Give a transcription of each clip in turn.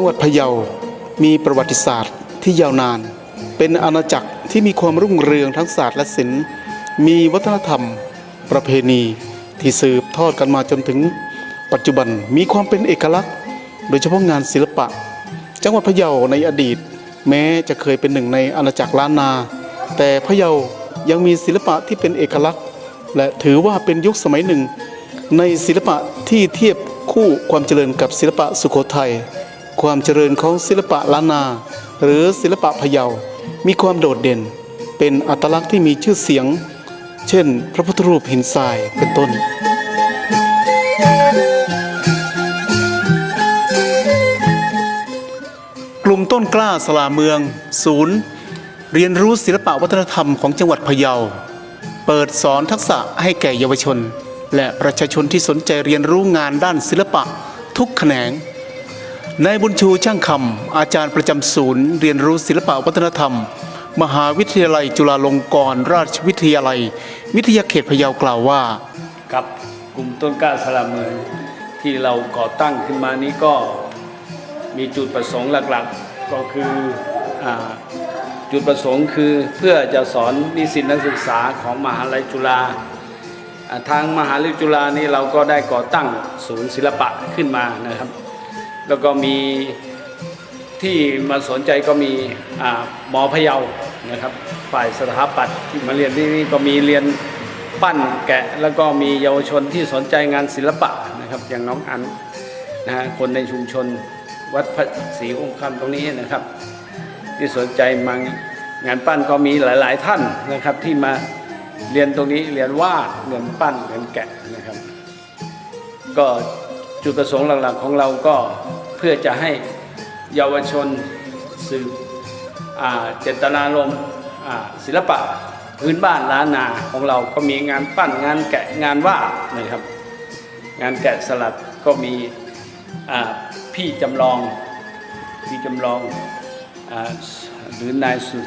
จังหวัดพะเยา มีประวัติศาสตร์ที่ยาวนาน เป็นอาณาจักรที่มีความรุ่งเรืองทั้งศาสตร์และศิลป์ มีวัฒนธรรม ประเพณี ที่สืบทอดกันมาจนถึง ปัจจุบันมีความเป็นเอกลักษณ์ โดยเฉพาะงานศิลปะ จังหวัดพะเยาในอดีต แม้จะเคยเป็นหนึ่งในอาณาจักรล้านนา แต่พะเยายังมีศิลปะที่เป็นเอกลักษณ์ และถือว่าเป็นยุคสมัยหนึ่ง ในศิลปะที่เทียบคู่ความเจริญกับศิลปะสุโขทัย ความเจริญของศิลปะล้านนา หรือศิลปะพะเยา มีความโดดเด่น เป็นอัตลักษณ์ที่มีชื่อเสียง เช่น พระพุทธรูปหินทรายเป็นต้นกลุ่มต้นกล้าสลาเมือง ศูนย์ เรียนรู้ศิลปะวัฒนธรรมของจังหวัดพะเยา เปิดสอนทักษะให้แก่เยาวชน และประชาชนที่สนใจเรียนรู้งานด้านศิลปะทุกแขนง นายบุญชูช่างคำอาจารย์ประจำศูนย์ เรียนรู้ศิลปวัฒนธรรม มหาวิทยาลัยจุฬาลงกรณราชวิทยาลัย วิทยาเขตพะเยากล่าวว่า กับกลุ่มต้นกล้าสลัมเมืองที่เราก่อตั้งขึ้นมานี้ก็มีจุดประสงค์หลักๆ ก็คืออจุดประสงค์คือเพื่อจะสอนนิสิตนักศึกษาของมหาลัยจุฬาทางมหาลัยจุฬานี่เราก็ได้ก่อตั้งศูนย์ศิลปะขึ้นมานะครับ แล้วก็มีที่มาสนใจก็มีหมอพะเยานะครับ ฝ่ายสถาปัตย์ที่มาเรียนที่นี่ก็มีเรียนปั้นแกะ แล้วก็มีเยาวชนที่สนใจงานศิลปะนะครับอย่างน้องอันนะฮะคนในชุมชนวัดพระศรีองค์คำตรงนี้นะครับ ที่สนใจมางานปั้นก็มีหลาย ๆ ท่านนะครับที่มาเรียนตรงนี้เรียนวาดเรียนปั้นเรียนแกะนะครับ ก็ จุดประสงค์หลักๆของเราก็เพื่อจะให้เยาวชนสืบอ่าเจตนารมณ์ศิลปะพื้นบ้านล้านนาของเราก็มีงานปั้นงานแกะงานวาดนะครับ งานแกะสลักก็มีพี่จำลองพี่จำลองอหรือนายสุ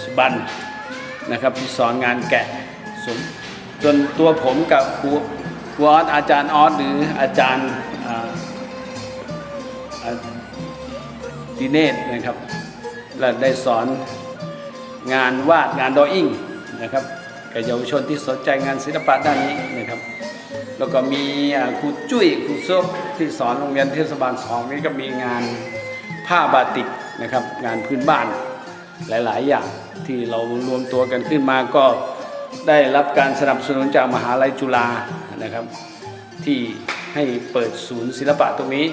สุบันนะครับที่สอนงานแกะส่วนจนตัวผมกับครู ครูออสอาจารย์ออสหรืออาจารย์ดีเนตนะครับและได้สอนงานวาดงานดออิ่งนะครับกับเยาวชนที่สนใจงานศิลปะด้านนี้นะครับ แล้วก็มีครูจุ้ยครูโซกที่สอนโรงเรียนเทศบาลสองนี่ก็มีงานผ้าบาติกนะครับงานพื้นบ้านหลาย ๆ อย่างที่เรารวมตัวกันขึ้นมาก็ได้รับการสนับสนุนจากมหาลัยจุฬา นะครับ ที่ให้เปิดศูนย์ศิลปะตรงนี้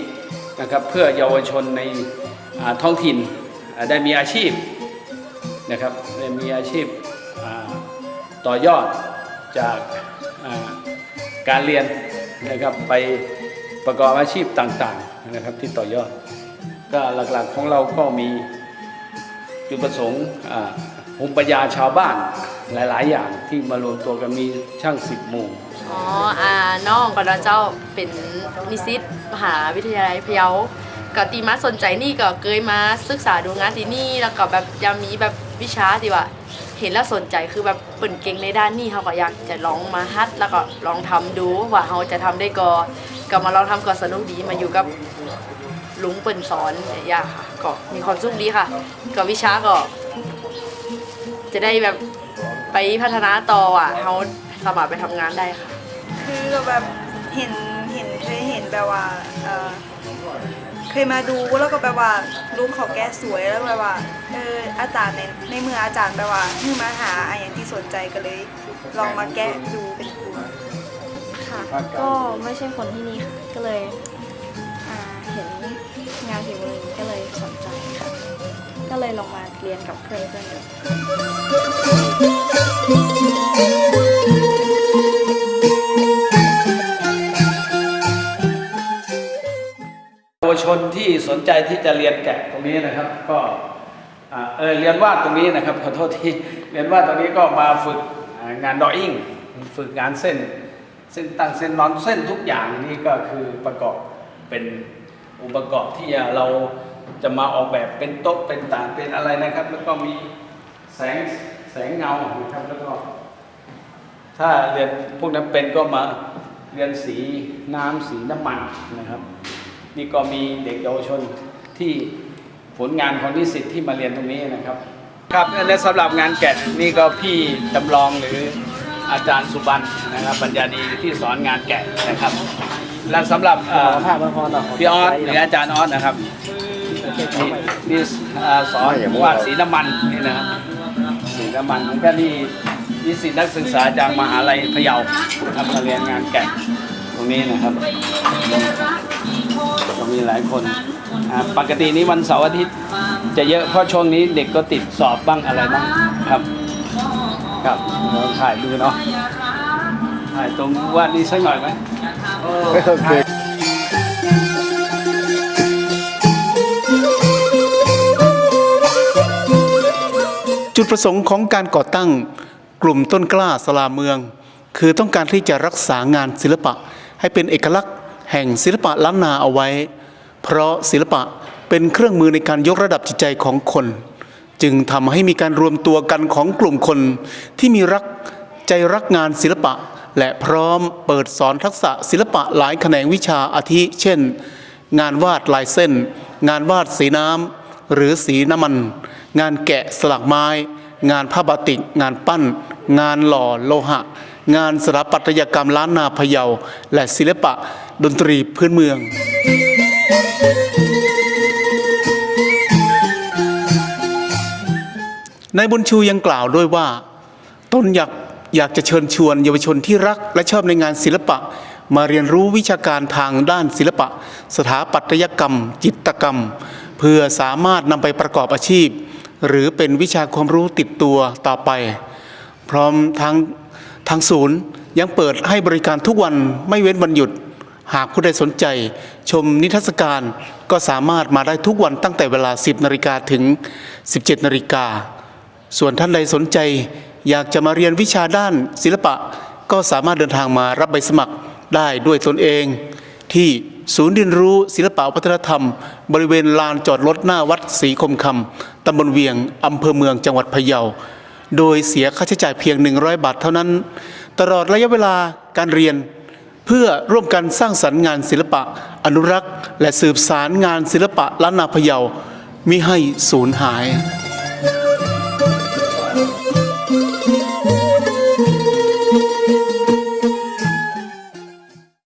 นะครับเพื่อเยาวชนในท้องถิ่นได้มีอาชีพนะครับได้มีอาชีพต่อยอดจากการเรียนนะครับไปประกอบอาชีพต่างๆนะครับที่ต่อยอด ก็หลักๆของเราก็มีจุดประสงค์ภูมิปัญญาชาวบ้าน หลาย ๆ อย่างที่มารวมตัวกันมีช่างสิบหมู่อ๋ออ่าน้องกับเจ้าเป็นนิสิตมหาวิทยาลัยพะเยาก็ตีมาสนใจนี่ก็เคยมาศึกษาดูงานที่นี่แล้วก็แบบยังมีแบบวิชาที่ว่า เห็นแล้วสนใจคือแบบเปิ่นเก่งในด้านนี้เขาก็อยากจะลองมาฮัดแล้วก็ลองทำดูว่าเขาจะทำได้ก็ก็มาลองทำก็สนุกดีมาอยู่กับลุงเปิ่นสอนอย่าค่ะก็มีความสุขดีค่ะ ก็วิชาก็ จะได้แบบ ไปพัฒนาต่ออะเขาสามารถไปทำงานได้ค่ะ คือแบบเห็นเห็นเคยเห็นแบบว่าเออเคยมาดูแล้วก็แบบว่าลุงเขาแก้สวยแล้วแบบว่าเอออาจารย์ในในเมื่ออาจารย์แบบว่าเพิ่งมาหาอะไรอย่างที่สนใจก็เลย ลองมาแก้ดูเป็นครูค่ะ ก็ไม่ใช่คนที่นี่ค่ะ ก็เลยอ่าเห็น งานฝีมือนี้ก็เลยสนใจค่ะ ก็เลยลองมาเรียนกับเพื่อนเพื่อนๆเยาวชนที่สนใจที่จะเรียนแกะตรงนี้นะครับ ก็เออเรียนวาดตรงนี้นะครับขอโทษที่เรียนวาดตรงนี้ก็มาฝึกงานดออิ่งฝึกงานเส้น เส้นตั้งเส้นนอนเส้นทุกอย่างนี่ก็คือประกอบเป็น องค์ประกอบที่เราจะมาออกแบบเป็นโต๊ะเป็นต่างเป็นอะไรนะครับ แล้วก็มีแสงแสงเงานะครับแล้วก็ถ้าเรียนพวกนั้นเป็นก็มาเรียนสีน้ำสีน้ำมันนะครับ นี่ก็มีเด็กเยาวชนที่ที่ผลงานของนิสิตที่มาเรียนตรงนี้นะครับ ครับและสำหรับงานแกะนี่ก็พี่จำลองหรืออาจารย์สุบันนะครับปัญญาดีที่สอนงานแกะนะครับ และสำหรับเอ่อพี่ออสหรืออาจารย์ออสนะครับที่ที่เอ่อสอนวาดสีน้ำมันนี่นะครับสีน้ำมันแล้วก็นี่นิสิตนักศึกษาจากมหาลัยพะเยานะครับมาเรียนงานแกะตรงนี้นะครับก็มีหลายคนอ่าปกตินี้วันเสาร์อาทิตย์จะเยอะเพราะช่วงนี้เด็กก็ติดสอบบ้างอะไรบ้างครับ ครับเราถ่ายดูเนาะถ่ายตรงวาดนี้สักหน่อยไหม จุดประสงค์ของการก่อตั้งกลุ่มต้นกล้าสลาเมือง คือต้องการที่จะรักษางานศิลปะ ให้เป็นเอกลักษณ์แห่งศิลปะล้านนาเอาไว้ เพราะศิลปะเป็นเครื่องมือในการยกระดับจิตใจของคน จึงทำให้มีการรวมตัวกันของกลุ่มคนที่มีรักใจรักงานศิลปะ และพร้อมเปิดสอนทักษะศิลปะหลายแขนงวิชาอาทิ เช่น งานวาดลายเส้น งานวาดสีน้ำหรือสีน้ำมัน งานแกะสลักไม้ งานผ้าบาติก งานปั้น งานหล่อโลหะ งานสถาปัตยกรรมล้านนาพะเยา และศิลปะดนตรีพื้นเมืองนายบุญชูยังกล่าวด้วยว่า ตนอยาก อยากจะเชิญชวนเยาวชนที่รักและชอบในงานศิลปะ มาเรียนรู้วิชาการทางด้านศิลปะ สถาปัตยกรรม จิตรกรรม เพื่อสามารถนำไปประกอบอาชีพ หรือเป็นวิชาความรู้ติดตัวต่อไป พร้อมทั้งทางศูนย์ยังเปิดให้บริการทุกวันไม่เว้นวันหยุด หากผู้ใดสนใจ ชมนิทรรศการก็สามารถมาได้ทุกวันตั้งแต่เวลา 10นาฬิกาถึง 17นาฬิกาส่วนท่านใดสนใจ อยากจะมาเรียนวิชาด้านศิลปะ ก็สามารถเดินทางมารับใบสมัครได้ด้วยตนเอง ที่ศูนย์เรียนรู้ศิลปะวัฒนธรรม บริเวณลานจอดรถหน้าวัดศรีคมคำตำบลเวียงอำเภอเมืองจังหวัดพะเยา โดยเสียค่าใช้จ่ายเพียง 100 บาทเท่านั้น ตลอดระยะเวลาการเรียน เพื่อร่วมกันสร้างสรรค์งานศิลปะ อนุรักษ์ และสืบสารงานศิลปะล้านนาพะเยามิให้สูญหาย